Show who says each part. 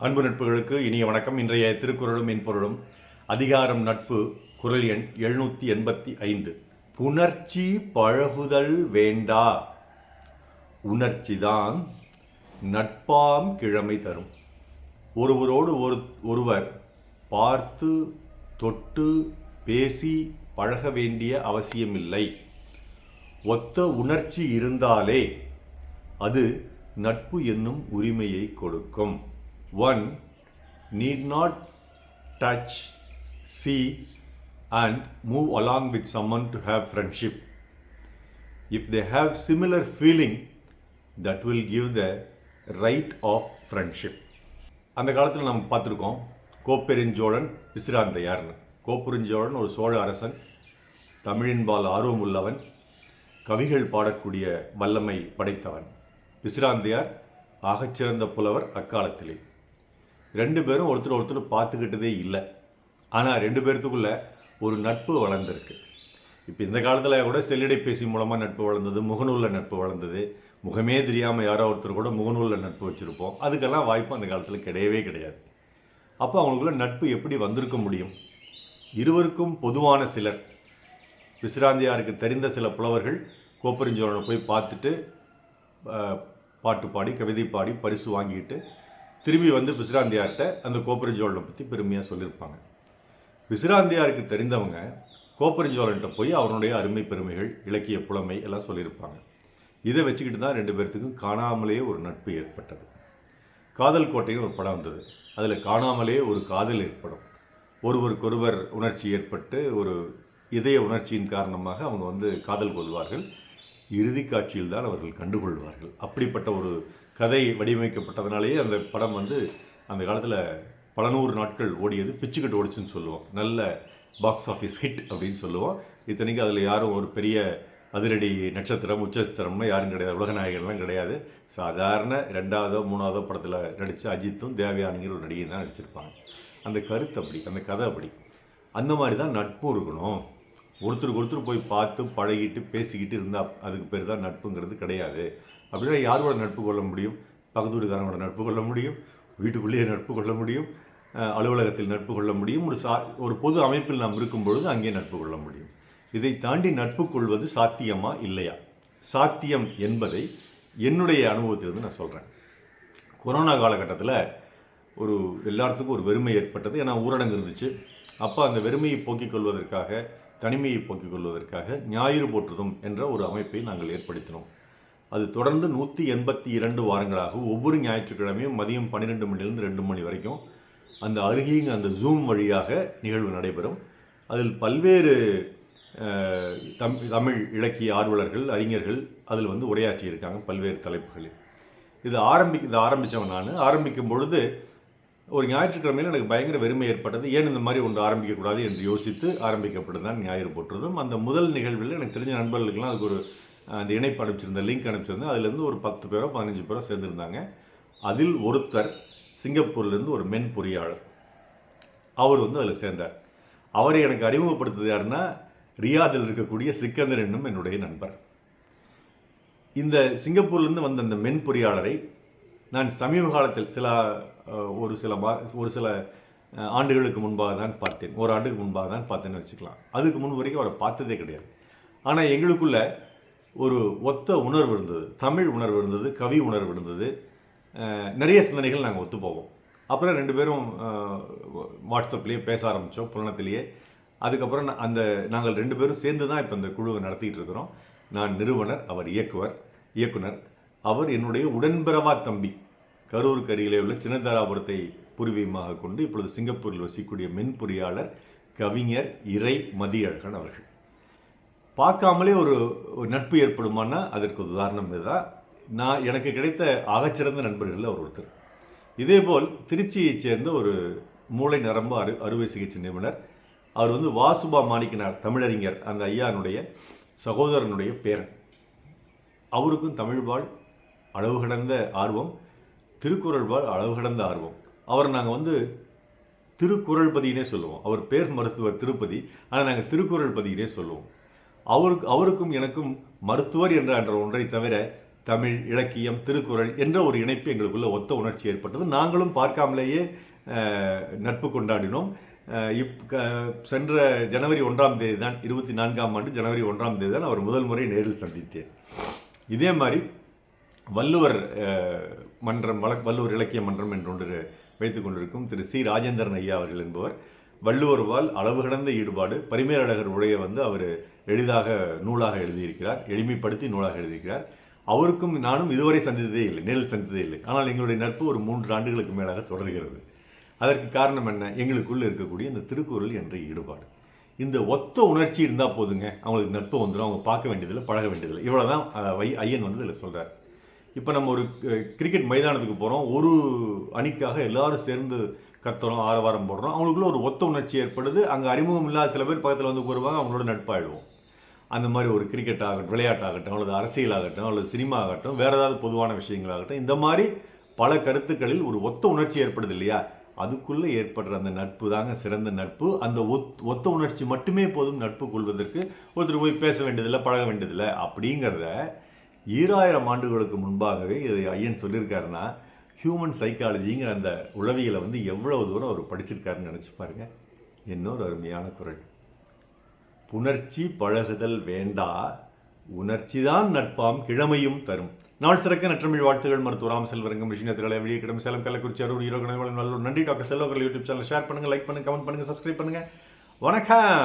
Speaker 1: அன்பு நட்புகளுக்கு இனிய வணக்கம். இன்றைய திருக்குறளும் மென்பொருளும் அதிகாரம் நட்பு குரல் எண் எழுநூற்றி எண்பத்தி ஐந்து. புணர்ச்சி பழகுதல் வேண்டா. உணர்ச்சிதான் நட்பாம் கிழமை தரும். ஒருவரோடு ஒரு ஒருவர் பார்த்து தொட்டு பேசி பழக வேண்டிய அவசியமில்லை. ஒத்த உணர்ச்சி இருந்தாலே அது நட்பு என்னும் உரிமையை கொடுக்கும். One need not touch see and move along with someone to have friendship. If they have similar feeling that will give the right of friendship. அந்த காலத்தில் நம்ம பார்த்துருக்கோம் கோப்பெருஞ்சோழன் பிசிராந்தையார்னு கோப்பெருஞ்சோழன் ஒரு சோழ அரசன் தமிழின்பால் ஆர்வம் உள்ளவன் கவிகள் பாடக்கூடிய வல்லமை படைத்தவன். பிசிராந்தையார் ஆகச்சிறந்த புலவர் அக்காலத்திலே. ரெண்டு பேரும் ஒருத்தர் ஒருத்தர் பார்த்துக்கிட்டதே இல்லை. ஆனால் ரெண்டு பேர்த்துக்குள்ள ஒரு நட்பு வளர்ந்துருக்கு. இப்போ இந்த காலத்தில் கூட செல்லிடைப்பேசி மூலமாக நட்பு வளர்ந்தது முகநூலில் நட்பு வளர்ந்தது. முகமே தெரியாமல் யாரோ ஒருத்தர் கூட முகநூலில் நட்பு வச்சுருப்போம். அதுக்கெல்லாம் வாய்ப்பு அந்த காலத்தில் கிடையவே கிடையாது. அப்போ அவங்களுக்குள்ள நட்பு எப்படி வந்திருக்க முடியும்? இருவருக்கும் பொதுவான சிலர். விசிராந்தியாருக்கு தெரிந்த சில புலவர்கள் கோப்பெருஞ்சோழனை போய் பார்த்துட்டு பாட்டு பாடி கவிதை பாடி பரிசு வாங்கிட்டு திரும்பி வந்து விசிராந்தியார்கிட்ட அந்த கோப்பெருஞ்சோழனை பற்றி பெருமையாக சொல்லியிருப்பாங்க. விசிராந்தியாருக்கு தெரிந்தவங்க கோப்பெருஞ்சோழன்ட்ட போய் அவனுடைய அருமை பெருமைகள் இலக்கிய புலமை எல்லாம் சொல்லியிருப்பாங்க. இதை வச்சுக்கிட்டு தான் ரெண்டு பேர்த்துக்கும் காணாமலேயே ஒரு நட்பு ஏற்பட்டது. காதல் கோட்டைன்னு ஒரு படம் வந்தது. அதில் காணாமலே ஒரு காதல் ஏற்படும். ஒருவருக்கொருவர் உணர்ச்சி ஏற்பட்டு ஒரு இதய உணர்ச்சியின் காரணமாக அவங்க வந்து காதல் கொள்வார்கள். இறுதி காட்சியில் தான் அவர்கள் கண்டுகொள்வார்கள். அப்படிப்பட்ட ஒரு கதை வடிவமைக்கப்பட்டதுனாலேயே அந்த படம் வந்து அந்த காலத்தில் பல நூறு நாட்கள் ஓடியது. பிச்சுக்கட்டு ஓடிச்சுன்னு சொல்லுவோம். நல்ல பாக்ஸ் ஆஃபீஸ் ஹிட் அப்படின்னு சொல்லுவோம். இத்தனைக்கு அதில் யாரும் ஒரு பெரிய அதிரடி நட்சத்திரம் உச்சத்திரம்னு யாரும் கிடையாது. உலக நாயகன்லாம் கிடையாது. சாதாரண ரெண்டாவதோ மூணாவதோ படத்தில் நடித்த அஜித்தும் தேவயானிங்கிற ஒரு நடிகை தான் நடிச்சிருப்பாங்க. அந்த கருத்து அப்படி அந்த கதை அப்படி. அந்த மாதிரி தான் நட்பும் இருக்கணும். ஒருத்தருக்கு ஒருத்தர் போய் பார்த்து பழகிட்டு பேசிக்கிட்டு இருந்தால் அதுக்கு பேர் தான் நட்புங்கிறது கிடையாது. அப்படின்னா யாரோட நட்பு கொள்ள முடியும்? பக்கத்து வீட்டுக்காரங்களோட நட்பு கொள்ள முடியும்? வீட்டுக்குள்ளேயே நட்பு கொள்ள முடியும்? அலுவலகத்தில் நட்பு கொள்ள முடியும்? ஒரு சா ஒரு பொது அமைப்பில் நாம் இருக்கும் பொழுது அங்கே நட்பு கொள்ள முடியும். இதை தாண்டி நட்பு கொள்வது சாத்தியமா இல்லையா? சாத்தியம் என்பதை என்னுடைய அனுபவத்திலிருந்து நான் சொல்கிறேன் கொரோனா காலகட்டத்தில் ஒரு எல்லாத்துக்கும் ஒரு வெறுமை ஏற்பட்டது. ஏன்னா ஊரடங்கு இருந்துச்சு. அப்போ அந்த வெறுமையை போக்கிக் கொள்வதற்காக தனிமையை போக்கிக் கொள்வதற்காக ஞாயிறு போற்றுதும் என்ற ஒரு அமைப்பை நாங்கள் ஏற்படுத்தினோம். அது தொடர்ந்து நூற்றி எண்பத்தி இரண்டு வாரங்களாக ஒவ்வொரு ஞாயிற்றுக்கிழமையும் மதியம் பன்னிரெண்டு மணிலிருந்து ரெண்டு மணி வரைக்கும் அந்த அருகிங்க அந்த ஜூம் வழியாக நிகழ்வு நடைபெறும். அதில் பல்வேறு தம் தமிழ் இலக்கிய ஆர்வலர்கள் அறிஞர்கள் அதில் வந்து உரையாற்றியிருக்காங்க பல்வேறு தலைப்புகளில். இது ஆரம்பி இதை ஆரம்பித்தவன் நான். ஆரம்பிக்கும் பொழுது ஒரு ஞாயிற்றுக்கிழமையில் எனக்கு பயங்கர வெறுமை ஏற்பட்டது. ஏன் இந்த மாதிரி ஒன்று ஆரம்பிக்கக்கூடாது என்று யோசித்து ஆரம்பிக்கப்பட்டதுதான் ஞாயிறு போட்டுறதும் அந்த முதல் நிகழ்வில் எனக்கு தெரிஞ்ச நண்பர்களுக்கெல்லாம் அதுக்கு ஒரு அந்த இணைப்பு அனுப்பிச்சிருந்தேன் லிங்க் அனுப்பிச்சிருந்தேன். அதுலேருந்து ஒரு பத்து பேரோ பதினஞ்சு பேரோ சேர்ந்துருந்தாங்க. அதில் ஒருத்தர் சிங்கப்பூர்லேருந்து ஒரு மென் பொறியாளர். அவர் வந்து அதில் சேர்ந்தார். அவரை எனக்கு அறிமுகப்படுத்துது யாருன்னா ரியாதில் இருக்கக்கூடிய சிக்கந்தர் என்னும் என்னுடைய நண்பர். இந்த சிங்கப்பூர்லேருந்து வந்த அந்த மென் பொறியாளரை நான் சமீப காலத்தில் சில ஒரு சில மா ஒரு சில ஆண்டுகளுக்கு முன்பாக தான் பார்த்தேன். ஒரு ஆண்டுக்கு முன்பாக தான் பார்த்தேன்னு வச்சுக்கலாம். அதுக்கு முன் வரைக்கும் அவரை பார்த்ததே கிடையாது. ஆனால் எங்களுக்குள்ள ஒரு ஒத்த உணர்வு இருந்தது. தமிழ் உணர்வு இருந்தது கவி உணர்வு இருந்தது. நிறைய சிந்தனைகள் நாங்கள் ஒத்து போவோம் அப்புறம் ரெண்டு பேரும் வாட்ஸ்அப்லேயே பேச ஆரம்பித்தோம் புலனத்திலேயே. அதுக்கப்புறம் நான் அந்த நாங்கள் ரெண்டு பேரும் சேர்ந்து தான் இப்போ இந்த குழுவை நடத்திட்டு இருக்கிறோம். நான் நிறுவனர் அவர் இயக்குவர் இயக்குனர் அவர் என்னுடைய உடன்பிறவா தம்பி. கரூருக்கு அருகிலே உள்ள சின்னதாராபுரத்தை பூர்வீகமாக கொண்டு இப்பொழுது சிங்கப்பூரில் வசிக்கக்கூடிய மென்பொறியாளர் கவிஞர் இறை மதியழகன் அவர்கள். பார்க்காமலே ஒரு நட்பு ஏற்படுமானா? அதற்கு ஒரு உதாரணம் இதுதான். நான் எனக்கு கிடைத்த ஆகச்சிறந்த நண்பர்களில் அவர் ஒருத்தர். இதேபோல் திருச்சியைச் சேர்ந்த ஒரு மூளை நரம்பு அறு அறுவை சிகிச்சை நிபுணர். அவர் வந்து வாசுபா மாணிக்கனார் தமிழறிஞர். அந்த ஐயானுடைய சகோதரனுடைய பேரன். அவருக்கும் தமிழ் வாழ் அளவு கடந்த ஆர்வம் திருக்குறள் வாழ் அளவு கடந்த ஆர்வம். அவர் நாங்கள் வந்து திருக்குறள் பதினே சொல்லுவோம். அவர் பேர் மருத்துவர் திருப்பதி ஆனால் நாங்கள் திருக்குறள் பதினே சொல்லுவோம். அவருக்கு அவருக்கும் எனக்கும் மருத்துவர் என்ற என்ற ஒன்றை தவிர தமிழ் இலக்கியம் திருக்குறள் என்ற ஒரு இணைப்பு எங்களுக்குள்ள ஒத்த உணர்ச்சி ஏற்பட்டது. நாங்களும் பார்க்காமலேயே நட்பு கொண்டாடினோம். இப் க- சென்ற ஜனவரி ஒன்றாம் தேதி தான் இருபத்தி நான்காம் ஆண்டு ஜனவரி ஒன்றாம் தேதி தான் அவர் முதல் முறை நேரில் சந்தித்தேன். இதே மாதிரி வள்ளுவர் மன்றம் வழக் வள்ளுவர் இலக்கிய மன்றம் என்று வைத்து கொண்டிருக்கும் திரு சி. ராஜேந்திரன் ஐயா அவர்கள் என்பவர். வள்ளுவர்வால் அளவு கடந்த ஈடுபாடு பரிமேலழகர் உடைய வந்து அவர் எளிதாக நூலாக எழுதியிருக்கிறார் எளிமைப்படுத்தி நூலாக எழுதியிருக்கிறார். அவருக்கும் நானும் இதுவரை சந்தித்ததே இல்லை நேரில் சந்தித்ததே இல்லை. ஆனால் எங்களுடைய நட்பு ஒரு மூன்று ஆண்டுகளுக்கு மேலாக தொடர்கிறது. அதற்கு காரணம் என்ன? எங்களுக்குள்ளே இருக்கக்கூடிய இந்த திருக்குறள் என்ற ஈடுபாடு. இந்த ஒத்த உணர்ச்சி இருந்தால் போதுங்க. அவங்களுக்கு நட்பு வந்துடும் அவங்க பார்க்க வேண்டியதில்லை பழக வேண்டியதில்லை. இவ்வளோ தான் வை ஐயன் வந்து இதில் சொல்கிறார் இப்போ நம்ம ஒரு கிரிக்கெட் மைதானத்துக்கு போகிறோம் ஒரு அணிக்காக எல்லாரும் சேர்ந்து கத்துறோம் ஆரவாரம் போடுறோம். அவங்களுக்குள்ள ஒரு ஒத்த உணர்ச்சி ஏற்படுது. அங்கே அறிமுகம் இல்லாத சில பேர் பக்கத்தில் வந்து கூறுவாங்க அவங்களோட நட்பாயிடுவோம். அந்த மாதிரி ஒரு கிரிக்கெட் ஆகட்டும் விளையாட்டாகட்டும் அல்லது அரசியலாகட்டும் அல்லது சினிமா ஆகட்டும் வேறு ஏதாவது பொதுவான விஷயங்களாகட்டும் இந்த மாதிரி பல கருத்துக்களில் ஒரு ஒத்த உணர்ச்சி ஏற்படுது இல்லையா? அதுக்குள்ளே ஏற்படுற அந்த நட்பு தாங்க சிறந்த நட்பு. அந்த ஒத் ஒத்த உணர்ச்சி மட்டுமே போதும் நட்பு கொள்வதற்கு ஒருத்தர் போய் பேச வேண்டியதில்லை பழக வேண்டியதில்லை அப்படிங்கிறத ஈராயிரம் ஆண்டுகளுக்கு முன்பாகவே இதை ஐயன் சொல்லியிருக்காருன்னா ஹியூமன் சைக்காலஜிங்கிற அந்த உளவியலை வந்து எவ்வளவு தூரம் அவர் படிச்சிருக்காருன்னு நினச்சி பாருங்க. இன்னொரு அருமையான குரல். புணர்ச்சி பழகுதல் வேண்டா உணர்ச்சிதான் நட்பாம் கிழமையும் தரும். நாள் சிறக்க நற்றமிழ் வாழ்த்துகள் மருத்துவ ராம செல்வரங்கம் விஷயத்தில் வெளியே கிடம் சேலம் கள்ளக்குறிச்சி அருள் ஈரோடு நல்லூர் நன்றி டாக்டர் செல்வர்கள் யூடியூப் சேனல். ஷேர் பண்ணுங்கள் லைக் பண்ணுங்கள் கமெண்ட் பண்ணுங்கள் சப்ஸ்கிரைப் பண்ணுங்க. வணக்கம்!